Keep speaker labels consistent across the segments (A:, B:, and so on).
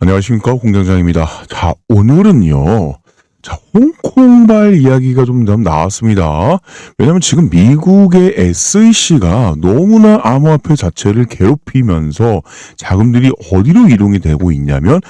A: 안녕하십니까 공장장입니다. 자 오늘은요. 자 홍콩발 이야기가 좀 나왔습니다. 왜냐면 지금 미국의 SEC가 너무나 암호화폐 자체를 괴롭히면서 자금들이 어디로 이동이 되고 있냐면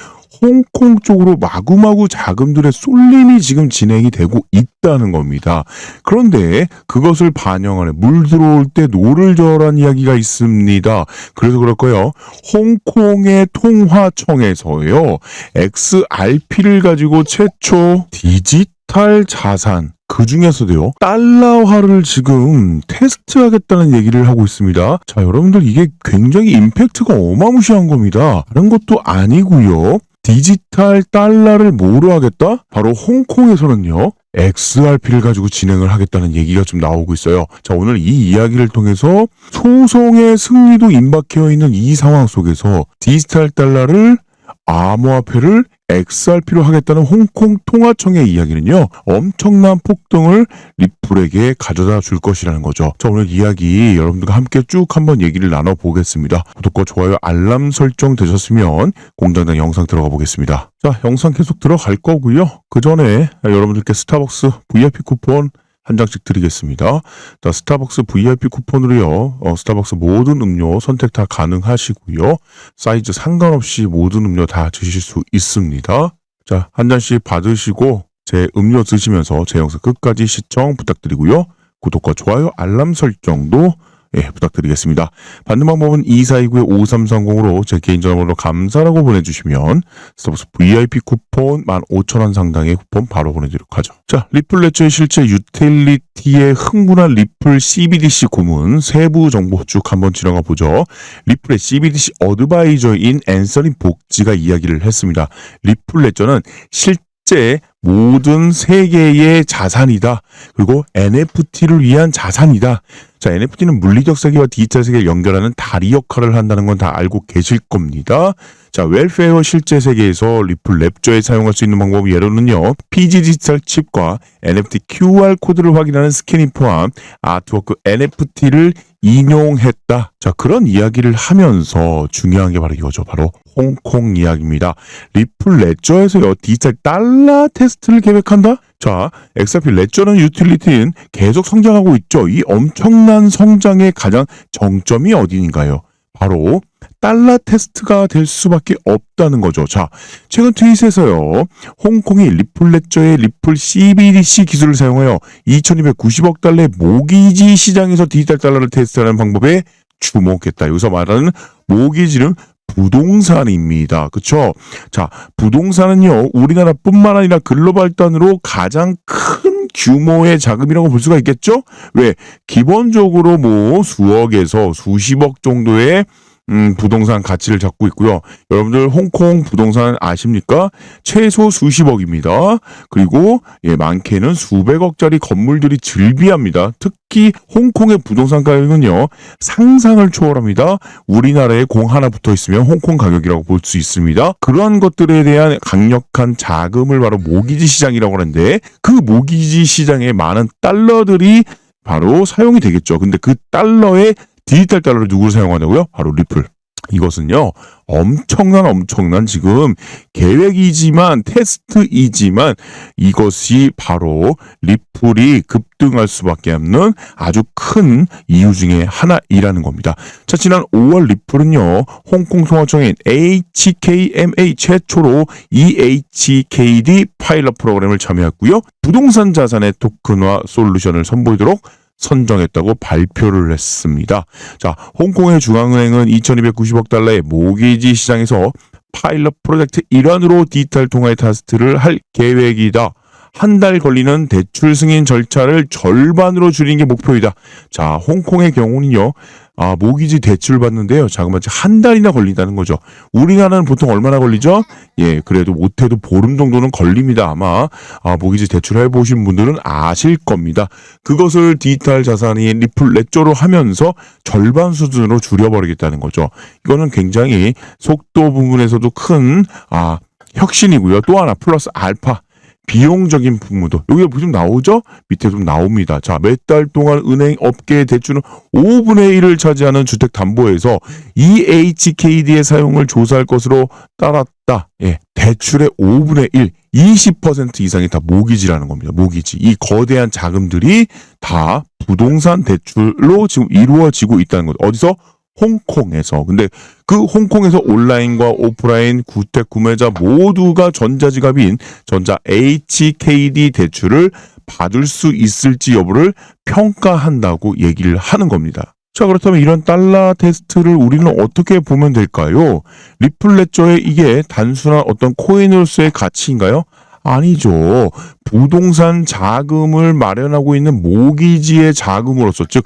A: 홍콩 쪽으로 마구마구 자금들의 쏠림이 지금 진행이 되고 있다는 겁니다. 그런데 그것을 반영하는 물 들어올 때 노를 저어란 이야기가 있습니다. 그래서 그럴 거예요. 홍콩의 통화청에서요. XRP를 가지고 최초 디지털 자산 그 중에서도요, 달러화를 지금 테스트하겠다는 얘기를 하고 있습니다. 자, 여러분들 이게 굉장히 임팩트가 어마무시한 겁니다. 다른 것도 아니고요. 디지털 달러를 뭐로 하겠다? 바로 홍콩에서는요. XRP를 가지고 진행을 하겠다는 얘기가 좀 나오고 있어요. 자, 오늘 이 이야기를 통해서 소송의 승리도 임박해 있는 이 상황 속에서 디지털 달러를 암호화폐를 XRP로 하겠다는 홍콩 통화청의 이야기는요, 엄청난 폭등을 리플에게 가져다 줄 것이라는 거죠. 자, 오늘 이야기 여러분들과 함께 쭉 한번 얘기를 나눠보겠습니다. 구독과 좋아요, 알람 설정 되셨으면 공장장 영상 들어가 보겠습니다. 자, 영상 계속 들어갈 거고요. 그 전에 여러분들께 스타벅스 VIP 쿠폰 한 장씩 드리겠습니다. 자, 스타벅스 VIP 쿠폰으로요. 어, 스타벅스 모든 음료 선택 다 가능하시고요. 사이즈 상관없이 모든 음료 다 드실 수 있습니다. 자, 한 잔씩 받으시고 제 음료 드시면서 제 영상 끝까지 시청 부탁드리고요. 구독과 좋아요, 알람 설정도 예, 부탁드리겠습니다. 받는 방법은 2429-5330으로 제 개인 전화번호로 감사라고 보내주시면 스타벅스 VIP 쿠폰 15,000원 상당의 쿠폰 바로 보내드리도록 하죠. 자, 리플레츠의 실제 유틸리티에 흥분한 리플 CBDC 고문 세부 정보 쭉 한번 지나가 보죠. 리플의 CBDC 어드바이저인 앤서니 복지가 이야기를 했습니다. 리플레저는 실제 모든 세계의 자산이다. 그리고 NFT를 위한 자산이다. 자, NFT는 물리적 세계와 디지털 세계를 연결하는 다리 역할을 한다는 건 다 알고 계실 겁니다. 자, 웰페어 실제 세계에서 리플 랩저에 사용할 수 있는 방법 예로는요. PG 디지털 칩과 NFT QR 코드를 확인하는 스캐닝 포함 아트워크 NFT를 인용했다. 자, 그런 이야기를 하면서 중요한 게 바로 이거죠. 바로 홍콩 이야기입니다. 리플 레저에서요. 디지털 달러 테스트를 계획한다? 자, XRP 레저는 유틸리티는 계속 성장하고 있죠. 이 엄청난 성장의 가장 정점이 어디인가요? 바로 달러 테스트가 될 수밖에 없다는 거죠. 자, 최근 트윗에서요, 홍콩이 리플 레저의 리플 CBDC 기술을 사용하여 2290억 달러의 모기지 시장에서 디지털 달러를 테스트하는 방법에 주목했다. 여기서 말하는 모기지는 부동산입니다. 그쵸? 자, 부동산은요, 우리나라뿐만 아니라 글로벌 단으로 가장 큰 규모의 자금이라고 볼 수가 있겠죠? 왜? 기본적으로 뭐 수억에서 수십억 정도의 음, 부동산 가치를 잡고 있고요. 여러분들 홍콩 부동산 아십니까? 최소 수십억입니다. 그리고 예, 많게는 수백억짜리 건물들이 즐비합니다. 특히 홍콩의 부동산 가격은요. 상상을 초월합니다. 우리나라에 공 하나 붙어 있으면 홍콩 가격이라고 볼 수 있습니다. 그러한 것들에 대한 강력한 자금을 바로 모기지 시장이라고 하는데 그 모기지 시장에 많은 달러들이 바로 사용이 되겠죠. 근데 그 달러의 디지털 달러를 누구를 사용하냐고요? 바로 리플. 이것은요, 엄청난 엄청난 지금 계획이지만 테스트이지만 이것이 바로 리플이 급등할 수밖에 없는 아주 큰 이유 중에 하나이라는 겁니다. 자, 지난 5월 리플은요, 홍콩 통화청인 HKMA 최초로 EHKD 파일럿 프로그램을 참여했고요. 부동산 자산의 토큰화 솔루션을 선보이도록 선정했다고 발표를 했습니다. 자, 홍콩의 중앙은행은 2290억 달러의 모기지 시장에서 파일럿 프로젝트 일환으로 디지털 통화의 테스트를 할 계획이다. 한 달 걸리는 대출 승인 절차를 절반으로 줄이는 게 목표이다. 자, 홍콩의 경우는요, 아, 모기지 대출 받는데요. 자그마치 한 달이나 걸린다는 거죠. 우리나라는 보통 얼마나 걸리죠? 예, 그래도 못해도 보름 정도는 걸립니다. 아마, 아, 모기지 대출 해보신 분들은 아실 겁니다. 그것을 디지털 자산인 리플 렛조로 하면서 절반 수준으로 줄여버리겠다는 거죠. 이거는 굉장히 속도 부분에서도 큰, 아, 혁신이고요. 또 하나 플러스 알파. 비용적인 부분도 여기가 좀 나오죠? 밑에 좀 나옵니다. 자, 몇 달 동안 은행 업계의 대출은 5분의 1을 차지하는 주택담보에서 이 HKD의 사용을 조사할 것으로 따랐다. 예, 대출의 5분의 1, 20% 이상이 다 모기지라는 겁니다. 모기지. 이 거대한 자금들이 다 부동산 대출로 지금 이루어지고 있다는 거죠. 어디서? 홍콩에서. 근데 그 홍콩에서 온라인과 오프라인 주택 구매자 모두가 전자지갑인 전자 HKD 대출을 받을 수 있을지 여부를 평가한다고 얘기를 하는 겁니다. 자, 그렇다면 이런 달러 테스트를 우리는 어떻게 보면 될까요? 리플레저의 이게 단순한 어떤 코인으로서의 가치인가요? 아니죠. 부동산 자금을 마련하고 있는 모기지의 자금으로서, 즉,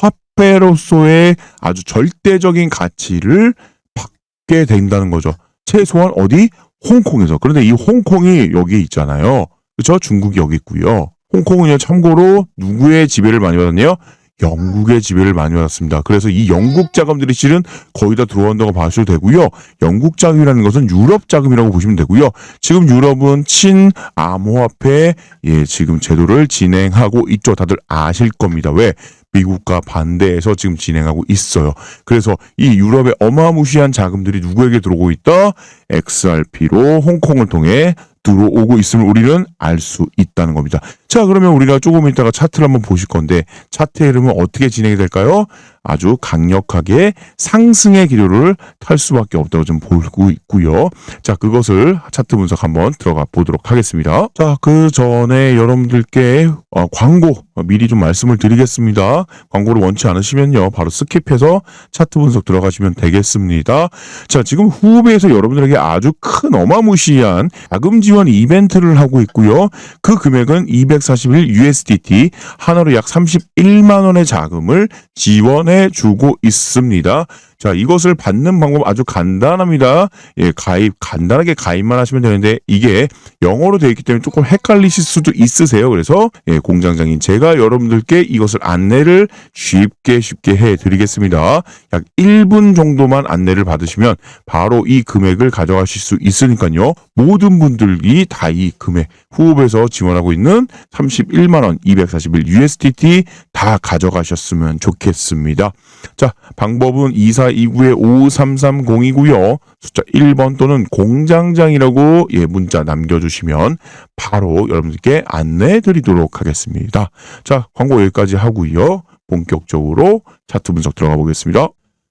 A: 화 폐로서의 아주 절대적인 가치를 받게 된다는 거죠. 최소한 어디? 홍콩에서. 그런데 이 홍콩이 여기에 있잖아요. 그렇죠? 중국이 여기 있고요. 홍콩은요, 참고로 누구의 지배를 많이 받았네요? 영국의 지배를 많이 받았습니다. 그래서 이 영국 자금들이 실은 거의 다 들어온다고 봐도 되고요. 영국 자금이라는 것은 유럽 자금이라고 보시면 되고요. 지금 유럽은 친 암호화폐 예 지금 제도를 진행하고 있죠. 다들 아실 겁니다. 왜? 미국과 반대해서 지금 진행하고 있어요. 그래서 이 유럽의 어마무시한 자금들이 누구에게 들어오고 있다? XRP로 홍콩을 통해 들어오고 있음을 우리는 알 수 있다는 겁니다. 자, 그러면 우리가 조금 있다가 차트를 한번 보실 건데 차트의 흐름은 어떻게 진행이 될까요? 아주 강력하게 상승의 기류를 탈 수밖에 없다고 좀 보고 있고요. 자, 그것을 차트 분석 한번 들어가 보도록 하겠습니다. 자, 그 전에 여러분들께 어, 광고 미리 좀 말씀을 드리겠습니다. 광고를 원치 않으시면요. 바로 스킵해서 차트 분석 들어가시면 되겠습니다. 자, 지금 후배에서 여러분들에게 아주 큰 어마무시한 자금 지원 이벤트를 하고 있고요. 그 금액은 241 USDT, 하나로 약 31만 원의 자금을 지원 해 주고 있습니다. 자, 이것을 받는 방법 아주 간단합니다. 예, 가입, 간단하게 가입만 하시면 되는데, 이게 영어로 되어 있기 때문에 조금 헷갈리실 수도 있으세요. 그래서, 예, 공장장인 제가 여러분들께 이것을 안내를 쉽게 쉽게 해 드리겠습니다. 약 1분 정도만 안내를 받으시면 바로 이 금액을 가져가실 수 있으니까요. 모든 분들이 다 이 금액, 후업에서 지원하고 있는 31만 원, 241 USDT 다 가져가셨으면 좋겠습니다. 자, 방법은 2429-5330이고요. 숫자 1번 또는 공장장이라고 예, 문자 남겨주시면 바로 여러분들께 안내해 드리도록 하겠습니다. 자, 광고 여기까지 하고요. 본격적으로 차트 분석 들어가 보겠습니다.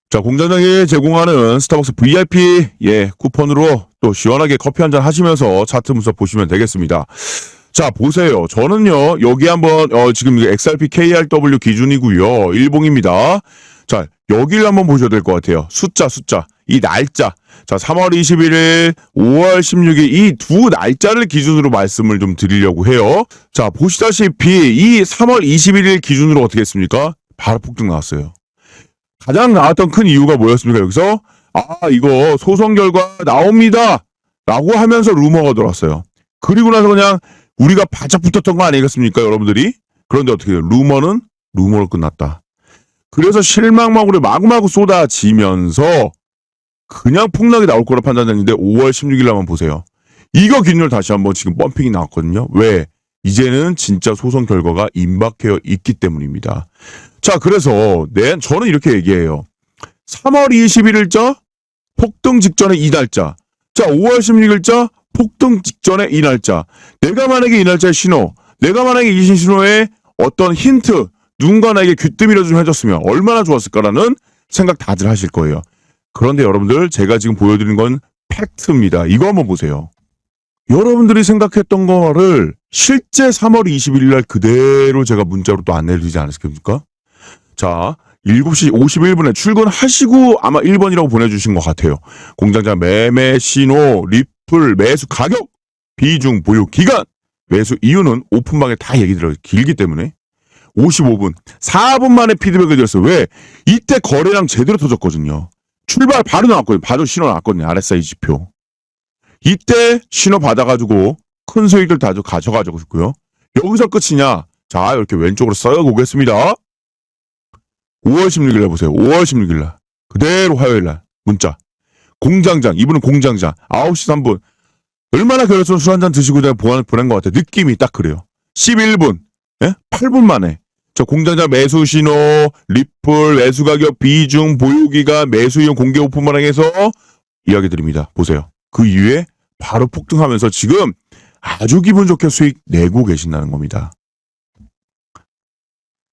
A: 자, 공장장이 제공하는 스타벅스 VIP 예, 쿠폰으로 또 시원하게 커피 한 잔 하시면서 차트 분석 보시면 되겠습니다. 자, 보세요. 저는요, 여기 한번, 어, 지금 XRP KRW 기준이고요. 일봉입니다. 자, 여기를 한번 보셔야 될 것 같아요. 숫자, 숫자. 이 날짜. 자, 3월 21일, 5월 16일 이 두 날짜를 기준으로 말씀을 좀 드리려고 해요. 자, 보시다시피 이 3월 21일 기준으로 어떻게 했습니까? 바로 폭등 나왔어요. 가장 나왔던 큰 이유가 뭐였습니까? 여기서 아, 이거 소송 결과 나옵니다. 라고 하면서 루머가 돌았어요. 그리고 나서 그냥 우리가 바짝 붙었던 거 아니겠습니까, 여러분들이? 그런데 어떻게 해요? 루머는 루머로 끝났다. 그래서 실망마구를 마구마구 쏟아지면서 그냥 폭락이 나올 거라 판단했는데 5월 16일 한번 보세요. 이거 기준으로 다시 한번 지금 펌핑이 나왔거든요. 왜? 이제는 진짜 소송 결과가 임박해 있기 때문입니다. 자, 그래서 네, 저는 이렇게 얘기해요. 3월 21일자 폭등 직전에 이 날짜. 자, 5월 16일자 폭등 직전에 이 날짜. 내가 만약에 이 날짜의 신호, 내가 만약에 이 신호에 어떤 힌트, 누군가 나에게 귀뜸이라도 좀 해줬으면 얼마나 좋았을까라는 생각 다들 하실 거예요. 그런데 여러분들, 제가 지금 보여드리는 건 팩트입니다. 이거 한번 보세요. 여러분들이 생각했던 거를 실제 3월 21일 날 그대로 제가 문자로 또 안내를 드리지 않았습니까? 자, 7시 51분에 출근하시고 아마 1번이라고 보내주신 것 같아요. 공장장 매매 신호, 리플, 매수 가격, 비중, 보유 기간, 매수 이유는 오픈방에 다 얘기 들어요. 길기 때문에. 55분, 4분 만에 피드백을 드렸어요. 왜? 이때 거래량 제대로 터졌거든요. 출발 바로 나왔거든요. 바로 신호 나왔거든요. RSI 지표. 이때 신호 받아가지고 큰 수익을 다 가져가지고 있고요. 여기서 끝이냐? 자, 이렇게 왼쪽으로 썩어 보겠습니다. 5월 16일 날 보세요. 5월 16일 날. 그대로 화요일 날. 문자. 공장장. 이분은 공장장. 9시 3분. 얼마나 결혼선 술 한 잔 드시고 보안 보낸 것 같아요. 느낌이 딱 그래요. 11분, 예? 8분 만에. 저 공장장 매수 신호, 리플, 매수 가격, 비중, 보유기간, 매수 이용 공개 오픈만 해서 이야기 드립니다. 보세요. 그 이후에 바로 폭등하면서 지금 아주 기분 좋게 수익 내고 계신다는 겁니다.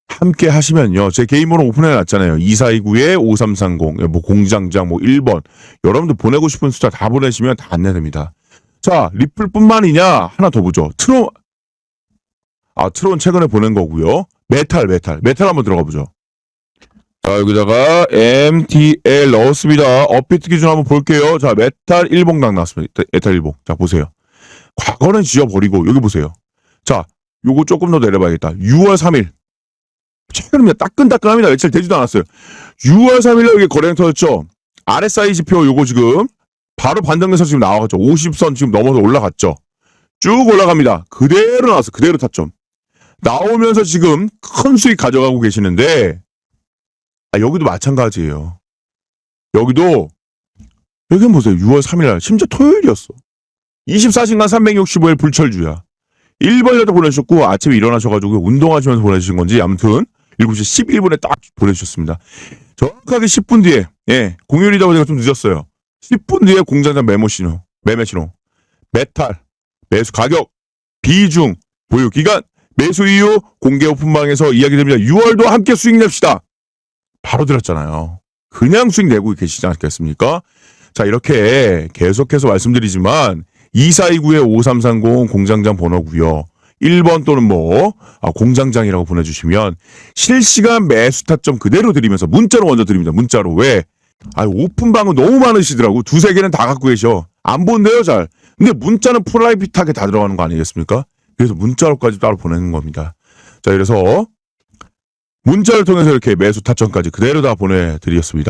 A: 함께 하시면요. 제 개인 번호 오픈해 놨잖아요. 2429-5330, 뭐 공장장 뭐 1번. 여러분들 보내고 싶은 숫자 다 보내시면 다 안내됩니다. 자, 리플뿐만이냐? 하나 더 보죠. 트론, 아, 트론 최근에 보낸 거고요. 메탈, 메탈. 메탈 한번 들어가 보죠. 자, 여기다가 MTL 넣었습니다. 업비트 기준 한번 볼게요. 자, 메탈 1봉당 나왔습니다. 메탈 1봉. 자, 보세요. 과거는 지워버리고, 여기 보세요. 자, 요거 조금 더 내려봐야겠다. 6월 3일. 최근입니다. 따끈따끈합니다. 며칠 되지도 않았어요. 6월 3일에 여기 거래량 터졌죠? RSI 지표 요거 지금 바로 반등돼서 지금 나와갔죠. 50선 지금 넘어서 올라갔죠. 쭉 올라갑니다. 그대로 나왔어. 그대로 탔죠. 나오면서 지금 큰 수익 가져가고 계시는데, 아, 여기도 마찬가지예요. 여기도, 여기 보세요. 6월 3일 날, 심지어 토요일이었어. 24시간 365일 불철주야. 1번에도 보내주셨고, 아침에 일어나셔가지고 운동하시면서 보내주신 건지, 아무튼, 7시 11분에 딱 보내주셨습니다. 정확하게 10분 뒤에, 예, 공휴일이다 보니까 좀 늦었어요. 10분 뒤에 공장장 메모 신호, 매매 신호, 메탈, 매수 가격, 비중, 보유 기간, 매수 이유, 공개 오픈방에서 이야기 드립니다. 6월도 함께 수익 냅시다. 바로 들었잖아요. 그냥 수익 내고 계시지 않겠습니까? 자, 이렇게 계속해서 말씀드리지만, 2429-5330 공장장 번호고요 1번 또는 뭐, 아, 공장장이라고 보내주시면 실시간 매수 타점 그대로 드리면서 문자로 먼저 드립니다. 문자로. 왜? 아, 오픈방은 너무 많으시더라고. 두세 개는 다 갖고 계셔. 안 본대요, 잘. 근데 문자는 프라이빗하게 다 들어가는 거 아니겠습니까? 그래서 문자로까지 따로 보내는 겁니다. 자, 그래서 문자를 통해서 이렇게 매수 타점까지 그대로 다 보내드렸습니다.